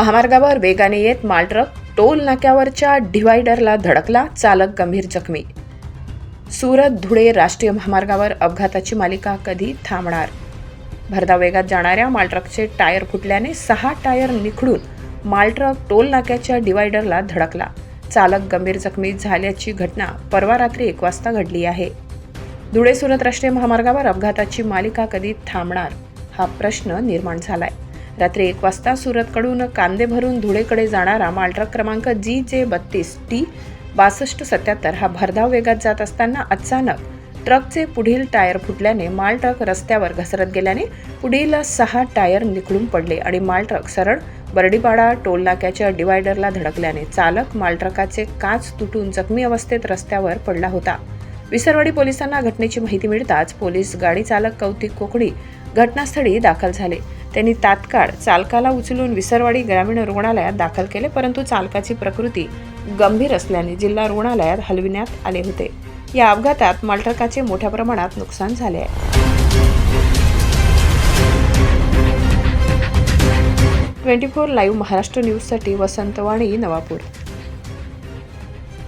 महामार्गावर वेगाने येत मालट्रक टोल नाक्यावरच्या डिव्हायडरला धडकला चालक गंभीर जखमी. सुरत धुळे राष्ट्रीय महामार्गावर अपघाताची मालिका कधी थांबणार? भरधाव वेगात जाणाऱ्या मालट्रकचे टायर फुटल्याने सहा टायर निखडून मालट्रक टोल नाक्याच्या डिवायडरला धडकला. चालक गंभीर जखमी झाल्याची घटना परवा रात्री एक वाजता घडली आहे. धुळे सुरत राष्ट्रीय महामार्गावर अपघाताची मालिका कधी थांबणार? हा प्रश्न निर्माण झालाय. रात्री एक वाजता सुरतकडून कांदे भरून धुळेकडे जाणारा मालट्रक क्रमांक जी जे बत्तीस टी बासष्ट सत्याहत्तर हा भरधाव वेगात जात असताना अचानक ट्रकचे पुढील टायर फुटल्याने माल ट्रक रस्त्यावर घसरत गेल्याने पुढील सहा टायर निखळून पडले आणि माल ट्रक सरळ बर्डीपाडा टोल नाक्याच्या डिवायडरला धडकल्याने चालक मालट्रकाचे काच तुटून जखमी अवस्थेत रस्त्यावर पडला होता. विसरवाडी पोलिसांना घटनेची माहिती मिळताच पोलीस गाडी चालक कौतिक कोकडी घटनास्थळी दाखल झाले. त्यांनी तात्काळ चालकाला उचलून विसरवाडी ग्रामीण रुग्णालयात दाखल केले परंतु चालकाची प्रकृती गंभीर असल्याने जिल्हा रुग्णालयात हलविण्यात आले होते. या अपघातात मालट्रकाचे मोठ्या प्रमाणात नुकसान झाले आहे. ट्वेंटी फोर लाईव्ह महाराष्ट्र न्यूजसाठी वसंतवाणी नवापूर.